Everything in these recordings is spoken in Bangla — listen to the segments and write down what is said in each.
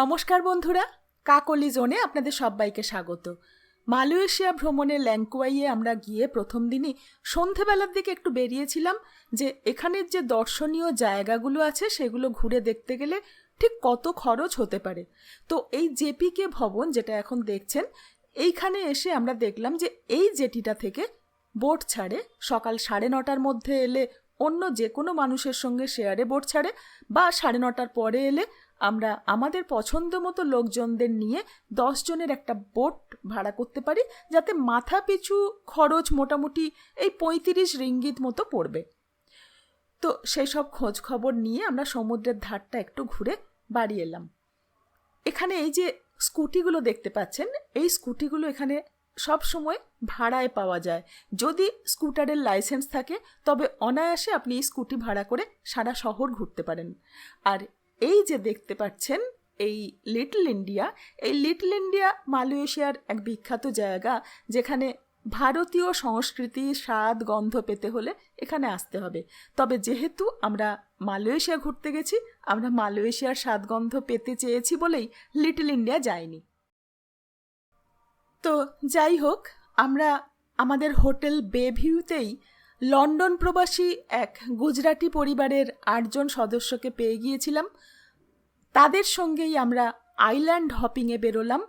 নমস্কার বন্ধুরা, কাকলি জোনে আপনাদের সবাইকে স্বাগত। মালয়েশিয়া ভ্রমণে ল্যাংকুয়াইয়ে আমরা গিয়ে প্রথম দিনই সন্ধেবেলার দিকে একটু বেরিয়েছিলাম যে এখানের যে দর্শনীয় জায়গাগুলো আছে সেগুলো ঘুরে দেখতে গেলে ঠিক কত খরচ হতে পারে। তো এই জেপিকে ভবন যেটা এখন দেখছেন, এইখানে এসে আমরা দেখলাম যে এই জেটিটা থেকে বোট ছাড়ে, সকাল সাড়ে নটার মধ্যে এলে অন্য যে কোনো মানুষের সঙ্গে শেয়ারে বোট ছাড়ে বা সাড়ে নটার পরে এলে আমরা আমাদের পছন্দ মতো লোকজনদের নিয়ে জনের একটা বোট ভাড়া করতে পারি, যাতে মাথা পিছু খরচ মোটামুটি এই পঁয়ত্রিশ রিঙ্গিত মতো পড়বে। তো সেই সব খোঁজ খবর নিয়ে আমরা সমুদ্রের ধারটা একটু ঘুরে বাড়ি এলাম। এখানে এই যে স্কুটিগুলো দেখতে পাচ্ছেন, এই স্কুটিগুলো এখানে সব সময় ভাড়ায় পাওয়া যায়। যদি স্কুটারের লাইসেন্স থাকে, তবে অনায়াসে আপনি স্কুটি ভাড়া করে সারা শহর ঘুরতে পারেন। আর এই যে দেখতে পাচ্ছেন, এই লিটল ইন্ডিয়া এই লিটল ইন্ডিয়া মালয়েশিয়ার এক বিখ্যাত জায়গা, যেখানে ভারতীয় সংস্কৃতি, স্বাদ, গন্ধ পেতে হলে এখানে আসতে হবে। তবে যেহেতু আমরা মালয়েশিয়া ঘুরতে গেছি, আমরা মালয়েশিয়ার স্বাদগন্ধ পেতে চেয়েছি বলেই লিটল ইন্ডিয়া যাইনি। তো যাই হোক, আমরা আমাদের হোটেল বেভিউতেই লন্ডন প্রবাসী এক গুজরাটি পরিবারের আটজন সদস্যকে পেয়ে গিয়েছিলাম। তাদের সঙ্গেই আমরা আইল্যান্ড হপিংয়ে বেরোলাম।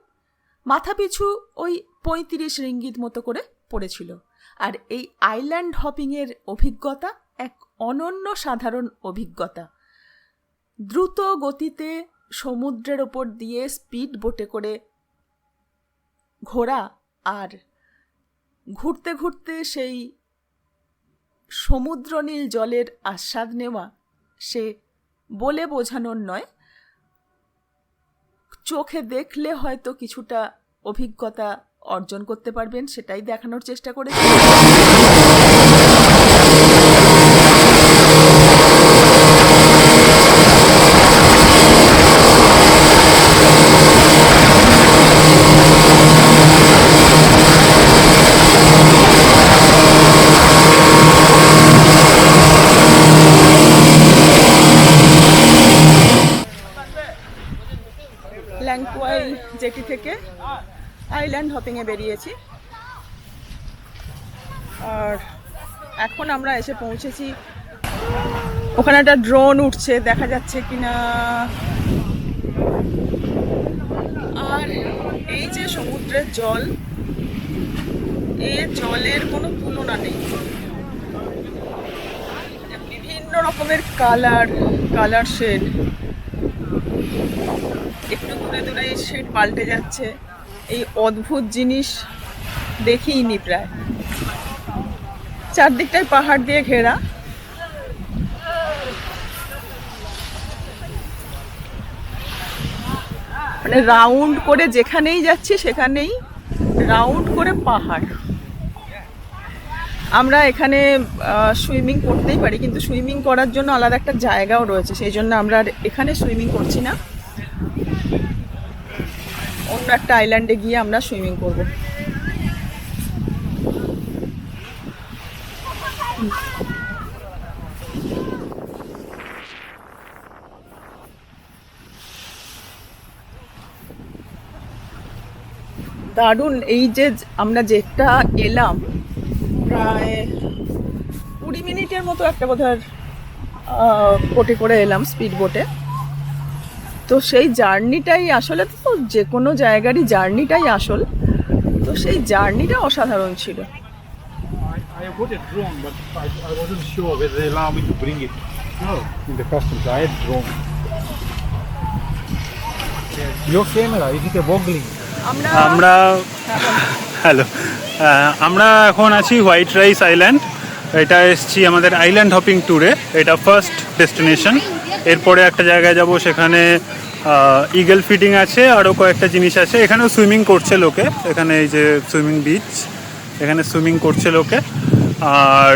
মাথাপিছু ওই পঁয়ত্রিশ রিঙ্গিত মতো করে পড়েছিল। আর এই আইল্যান্ড হপিংয়ের অভিজ্ঞতা এক অনন্য সাধারণ অভিজ্ঞতা। দ্রুত গতিতে সমুদ্রের ওপর দিয়ে স্পিড বোটে করে ঘোরা আর ঘুরতে ঘুরতে সেই সমুদ্রনীল জলের আস্বাদ নেওয়া সে বলে বোঝানোর নয় চোখে দেখলে হয়তো কিছুটা অভিজ্ঞতা অর্জন করতে পারবেন সেটাই দেখানোর চেষ্টা করেছি। জেটি থেকে আইল্যান্ড হপিংয়ে বেরিয়েছি। আর এখন আমরা এসে পৌঁছেছি। ওখানে একটা ড্রোন উঠছে, দেখা যাচ্ছে কিনা। আর এই যে সমুদ্রের জল এর জলের কোনো তুলনা নেই। বিভিন্ন রকমের কালার কালার শেড। একটু দূরে দূরে শেড পাল্টে যাচ্ছে। এই অদ্ভুত জিনিস দেখিইনি প্রায়। চারদিকটায় পাহাড় দিয়ে ঘেরা। মানে রাউন্ড করে যেখানেই যাচ্ছি, সেখানেই রাউন্ড করে পাহাড়। আমরা এখানে সুইমিং করতেই পারি, কিন্তু সুইমিং করার জন্য আলাদা একটা জায়গাও রয়েছে। সেই জন্য আমরা এখানে সুইমিং করছি না। অন্য একটা আইল্যান্ডে গিয়ে আমরা সুইমিং করব। দারুণ, এই যে আমরা যেটা এলাম, প্রায় কুড়ি মিনিটের মতো একটা বোধহয় বোটে করে এলাম স্পিড বোটে তো সেই জার্নিটাই আসলে তো যে কোনো জায়গারই জার্নিটাই আসল তো সেই জার্নিটা অসাধারণ ছিল I, I bought a drone, but I, I wasn't sure whether they allow me to bring it in the customs. I had drone. Your camera, is it a boggling? আমরা আমরা হ্যালো আমরা এখন আছি হোয়াইট রাইস আইল্যান্ড এটা এসছি আমাদের আইল্যান্ড হপিং ট্যুরে এটা ফার্স্ট ডেস্টিনেশন এরপরে একটা জায়গায় যাব সেখানে ইগল ফিডিং আছে আরও কয়েকটা জিনিস আছে। এখানেও সুইমিং করছে লোকে। এখানে এই যে সুইমিং বিচ এখানে সুইমিং করছে লোকে। আর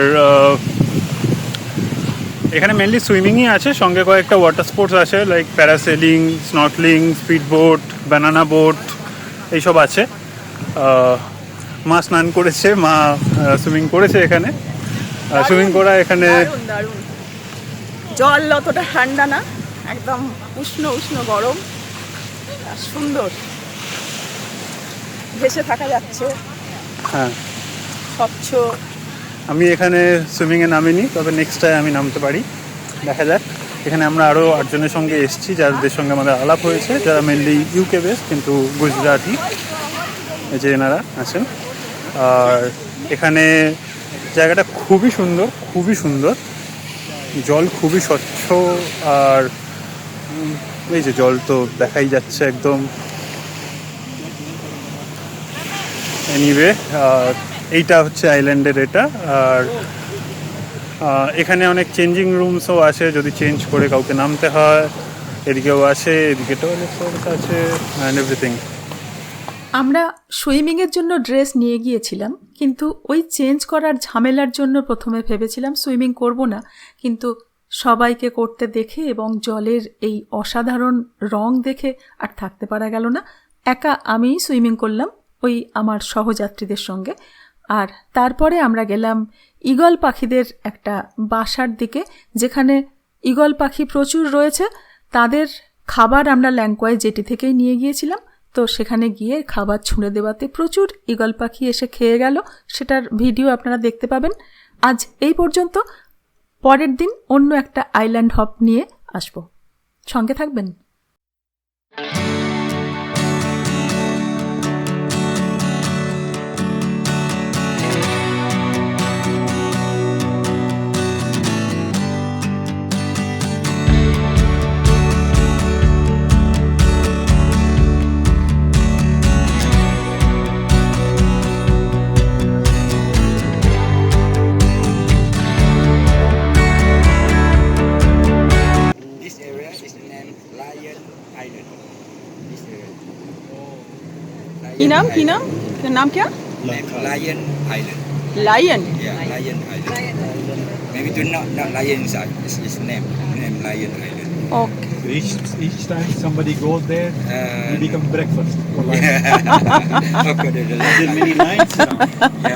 এখানে মেনলি সুইমিংই আছে, সঙ্গে কয়েকটা ওয়াটার স্পোর্টস আছে like parasailing snorkelling speed boat banana boat এইসব আছে। মা স্নান করেছে, মা সুইমিং করেছে এখানে। সুইমিং করা এখানে জল অতটা ঠান্ডা না। একদম উষ্ণ উষ্ণ গরম। আর সুন্দর। ভেসে থাকা যাচ্ছে। হ্যাঁ। স্বচ্ছ। আমি এখানে সুইমিংয়ে নামিনি তবে নেক্সট টাইম আমি নামতে পারি। দেখা যাক। এখানে আমরা আরও আটজনের সঙ্গে এসেছি যাদের সঙ্গে আমাদের আলাপ হয়েছে যারা মেনলি ইউকে বেস কিন্তু গুজরাটি এই যে এনারা আছেন। আর এখানে জায়গাটা খুবই সুন্দর খুবই সুন্দর। জল খুবই স্বচ্ছ আর এই যে জল তো দেখাই যাচ্ছে একদম। এনিওয়ে এইটা হচ্ছে আইল্যান্ডের এটা, আর এখানে অনেক চেঞ্জিং রুমসও আছে যদি চেঞ্জ করে কাউকে নামতে হয়, এদিকেও আছে এদিকে টয়লেট আছে অ্যান্ড এভরিথিং আমরা সুইমিংয়ের জন্য ড্রেস নিয়ে গিয়েছিলাম, কিন্তু ওই চেঞ্জ করার ঝামেলার জন্য প্রথমে ভেবেছিলাম সুইমিং করব না, কিন্তু সবাইকে করতে দেখে এবং জলের এই অসাধারণ রং দেখে আর থাকতে পারা গেল না। একা আমিই সুইমিং করলাম ওই আমার সহযাত্রীদের সঙ্গে। আর তারপরে আমরা গেলাম ঈগল পাখিদের একটা বাসার দিকে, যেখানে ঈগল পাখি প্রচুর রয়েছে। তাদের খাবার আমরা ল্যাংকোয়াই জেটি থেকেই নিয়ে গিয়েছিলাম। তো সেখানে গিয়ে খাবার ছুঁড়ে দেওয়াতে প্রচুর ঈগল পাখি এসে খেয়ে গেল। সেটার ভিডিও আপনারা দেখতে পাবেন। আজ এই পর্যন্ত। পরের দিন অন্য একটা আইল্যান্ড হপ নিয়ে আসব। সঙ্গে থাকবেন। की नाम की नाम क्या नाम Lion Island. Lion. Yeah, Lion Island. maybe do not not lion is It's name name lion island okay each, each time somebody goes there, uh, you become breakfast for okay, the, the, the many lines. Yeah.